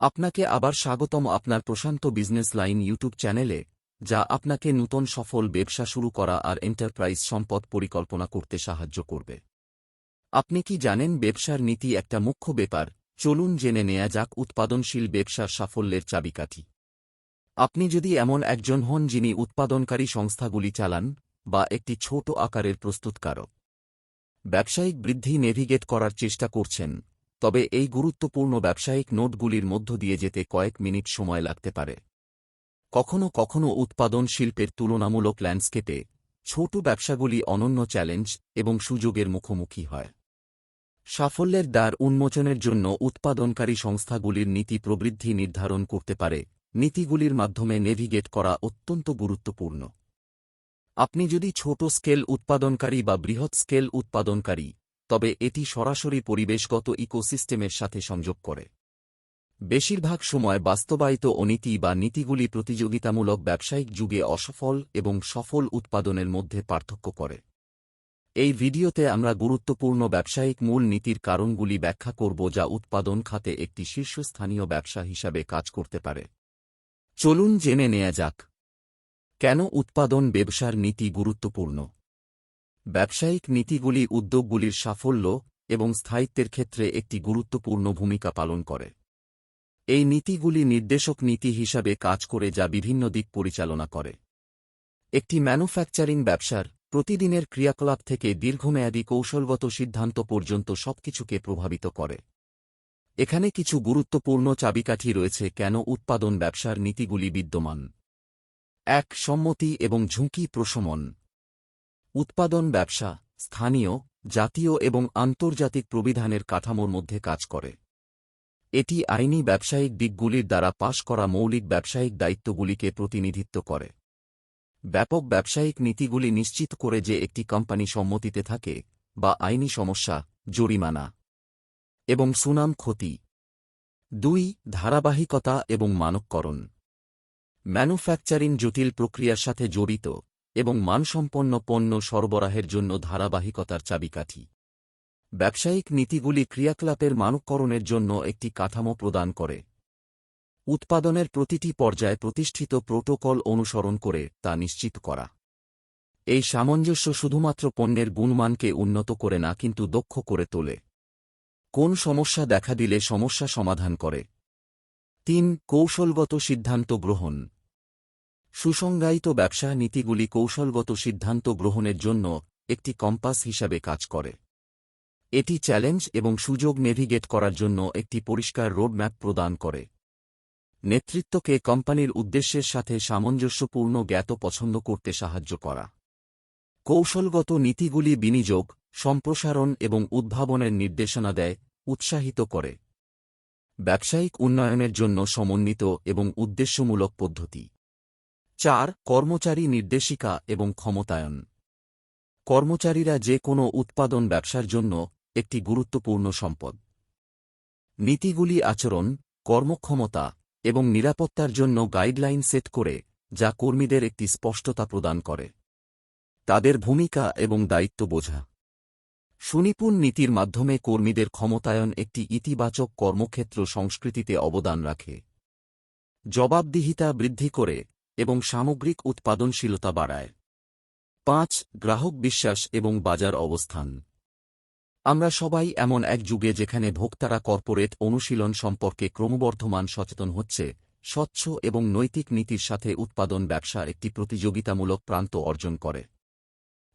আপনাকে আবার স্বাগতম আপনার প্রশান্ত বিজনেস লাইন ইউটিউব চ্যানেলে, যা আপনাকে নূতন সফল ব্যবসা শুরু করা আর এন্টারপ্রাইজ সম্পদ পরিকল্পনা করতে সাহায্য করবে। আপনি কি জানেন ব্যবসার নীতি একটা মুখ্য ব্যাপার? চলুন জেনে নেয়া যাক উৎপাদনশীল ব্যবসার সাফল্যের চাবিকাঠি। আপনি যদি এমন একজন হন যিনি উৎপাদনকারী সংস্থাগুলি চালান বা একটি ছোট আকারের প্রস্তুতকারক, ব্যবসায়িক বৃদ্ধি নেভিগেট করার চেষ্টা করছেন তবে এই গুরুত্বপূর্ণ ব্যবসায়িক নোটগুলির মধ্য দিয়ে যেতে কয়েক মিনিট সময় লাগতে পারে। কখনও কখনও উৎপাদন শিল্পের তুলনামূলক ল্যান্ডস্কেপে ছোট ব্যবসাগুলি অনন্য চ্যালেঞ্জ এবং সুযোগের মুখোমুখি হয়। সাফল্যের দ্বার উন্মোচনের জন্য উৎপাদনকারী সংস্থাগুলির নীতি প্রবৃদ্ধি নির্ধারণ করতে পারে। নীতিগুলির মাধ্যমে নেভিগেট করা অত্যন্ত গুরুত্বপূর্ণ। আপনি যদি ছোট স্কেল উৎপাদনকারী বা বৃহৎ স্কেল উৎপাদনকারী তবে এটি সরাসরি পরিবেশগত ইকোসিস্টেমের সাথে সংযোগ করে। বেশিরভাগ সময় বাস্তবায়িত অনীতি বা নীতিগুলি প্রতিযোগিতামূলক ব্যবসায়িক যুগে অসফল এবং সফল উৎপাদনের মধ্যে পার্থক্য করে। এই ভিডিওতে আমরা গুরুত্বপূর্ণ ব্যবসায়িক মূল নীতির কারণগুলি ব্যাখ্যা করব যা উৎপাদন খাতে একটি শীর্ষস্থানীয় ব্যবসা হিসাবে কাজ করতে পারে। চলুন জেনে নেয়া যাক। কেন উৎপাদন ব্যবসার নীতি গুরুত্বপূর্ণ? ব্যবসায়িক নীতিগুলি উদ্যোগগুলির সাফল্য এবং স্থায়িত্বের ক্ষেত্রে একটি গুরুত্বপূর্ণ ভূমিকা পালন করে। এই নীতিগুলি নির্দেশক নীতি হিসাবে কাজ করে যা বিভিন্ন দিক পরিচালনা করে। একটি ম্যানুফ্যাকচারিং ব্যবসার প্রতিদিনের ক্রিয়াকলাপ থেকে দীর্ঘমেয়াদী কৌশলগত সিদ্ধান্ত পর্যন্ত সবকিছুকে প্রভাবিত করে। এখানে কিছু গুরুত্বপূর্ণ চাবিকাঠি রয়েছে কেন উৎপাদন ব্যবসার নীতিগুলি বিদ্যমান। এক, সম্মতি এবং ঝুঁকি প্রশমন। উৎপাদন ব্যবসা, স্থানীয়, জাতীয় এবং আন্তর্জাতিক প্রবিধানের কাঠামোর মধ্যে কাজ করে। এটি আইনি ব্যবসায়িক দিকগুলির দ্বারা পাশ করা মৌলিক ব্যবসায়িক দায়িত্বগুলিকে প্রতিনিধিত্ব করে। ব্যাপক ব্যবসায়িক নীতিগুলি নিশ্চিত করে যে একটি কোম্পানি সম্মতিতে থাকে বা আইনি সমস্যা, জরিমানা এবং সুনাম ক্ষতি। দুই, ধারাবাহিকতা এবং মানককরণ। ম্যানুফ্যাকচারিং জটিল প্রক্রিয়ার সাথে জড়িত। এবং মানসম্পন্ন পণ্য সরবরাহের জন্য ধারাবাহিকতার চাবিকাঠি। ব্যবসায়িক নীতিগুলি ক্রিয়াকলাপের মানককরণের জন্য একটি কাঠামো প্রদান করে। উৎপাদনের প্রতিটি পর্যায়ে প্রতিষ্ঠিত প্রোটোকল অনুসরণ করে তা নিশ্চিত করা। এই সামঞ্জস্য শুধুমাত্র পণ্যের গুণমানকে উন্নত করে না, কিন্তু দক্ষ করে তোলে। কোন সমস্যা দেখা দিলে সমস্যা সমাধান করে। তিন, কৌশলগত সিদ্ধান্ত গ্রহণ। সুসংজ্ঞায়িত ব্যবসা নীতিগুলি কৌশলগত সিদ্ধান্ত গ্রহণের জন্য একটি কম্পাস হিসাবে কাজ করে। এটি চ্যালেঞ্জ এবং সুযোগ নেভিগেট করার জন্য একটি পরিষ্কার রোডম্যাপ প্রদান করে। নেতৃত্বকে কোম্পানির উদ্দেশ্যের সাথে সামঞ্জস্যপূর্ণ জ্ঞাত পছন্দ করতে সাহায্য করা। কৌশলগত নীতিগুলি বিনিয়োগ, সম্প্রসারণ এবং উদ্ভাবনের নির্দেশনা দেয়, উৎসাহিত করে। ব্যবসায়িক উন্নয়নের জন্য সমন্বিত এবং উদ্দেশ্যমূলক পদ্ধতি। চার, কর্মচারী নির্দেশিকা এবং ক্ষমতায়ন। কর্মচারীরা যে কোনো উৎপাদন ব্যবসার জন্য একটি গুরুত্বপূর্ণ সম্পদ। নীতিগুলি আচরণ, কর্মক্ষমতা এবং নিরাপত্তার জন্য গাইডলাইন সেট করে, যা কর্মীদের একটি স্পষ্টতা প্রদান করে। তাদের ভূমিকা এবং দায়িত্ব বোঝা। সুনিপুণ নীতির মাধ্যমে কর্মীদের ক্ষমতায়ন একটি ইতিবাচক কর্মক্ষেত্র সংস্কৃতিতে অবদান রাখে। জবাবদিহিতা বৃদ্ধি করে এবং সামগ্রিক উৎপাদনশীলতা বাড়ায়। পাঁচ, গ্রাহক বিশ্বাস এবং বাজার অবস্থান। আমরা সবাই এমন এক যুগে যেখানে ভোক্তারা কর্পোরেট অনুশীলন সম্পর্কে ক্রমবর্ধমান সচেতন হচ্ছে, স্বচ্ছ এবং নৈতিক নীতির সাথে উৎপাদন ব্যবসা একটি প্রতিযোগিতামূলক প্রান্ত অর্জন করে।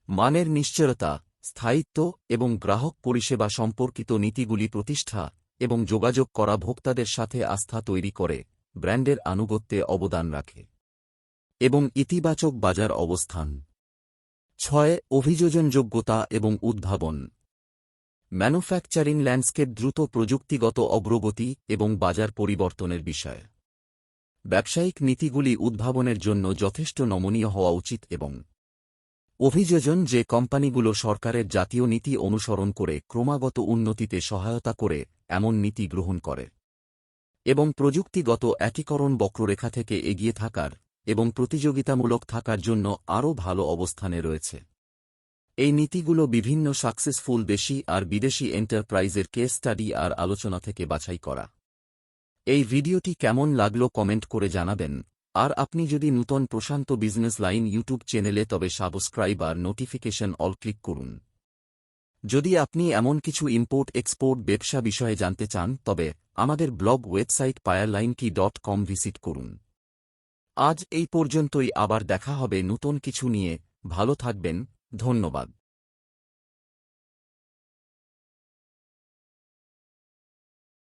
মানের নিশ্চয়তা, স্থায়িত্ব এবং গ্রাহক পরিষেবা সম্পর্কিত নীতিগুলি প্রতিষ্ঠা এবং যোগাযোগ করা ভোক্তাদের সাথে আস্থা তৈরি করে, ব্র্যান্ডের আনুগত্যে অবদান রাখে। এবং ইতিবাচক বাজার অবস্থান। ছয়, অভিযোজনযোগ্যতা এবং উদ্ভাবন। ম্যানুফ্যাকচারিং ল্যান্ডস্কেপ দ্রুত প্রযুক্তিগত অগ্রগতি এবং বাজার পরিবর্তনের বিষয়। ব্যবসায়িক নীতিগুলি উদ্ভাবনের জন্য যথেষ্ট নমনীয় হওয়া উচিত এবং অভিযোজন যে কোম্পানিগুলো সরকারের জাতীয় নীতি অনুসরণ করে ক্রমাগত উন্নতিতে সহায়তা করে, এমন নীতি গ্রহণ করে। এবং প্রযুক্তিগত একীকরণ বক্ররেখা থেকে এগিয়ে থাকার এবং প্রতিযোগিতামূলক থাকার জন্য আরও ভালো অবস্থানে রয়েছে। এই নীতিগুলো বিভিন্ন সাকসেসফুল দেশি আর বিদেশি এন্টারপ্রাইজের কেস স্টাডি আর আলোচনা থেকে বাছাই করা। এই ভিডিওটি কেমন লাগল কমেন্ট করে জানাবেন। আর আপনি যদি নূতন প্রশান্ত বিজনেস লাইন ইউটিউব চ্যানেলে তবে সাবস্ক্রাইব আর নোটিফিকেশন অল ক্লিক করুন। যদি আপনি এমন কিছু ইম্পোর্ট এক্সপোর্ট ব্যবসা বিষয়ে জানতে চান তবে আমাদের ব্লগ ওয়েবসাইট পায়ারলাইনকি ডট কম ভিজিট করুন। আজ এই পর্যন্তই আবার দেখা হবে নতুন কিছু নিয়ে। ভালো থাকবেন ধন্যবাদ।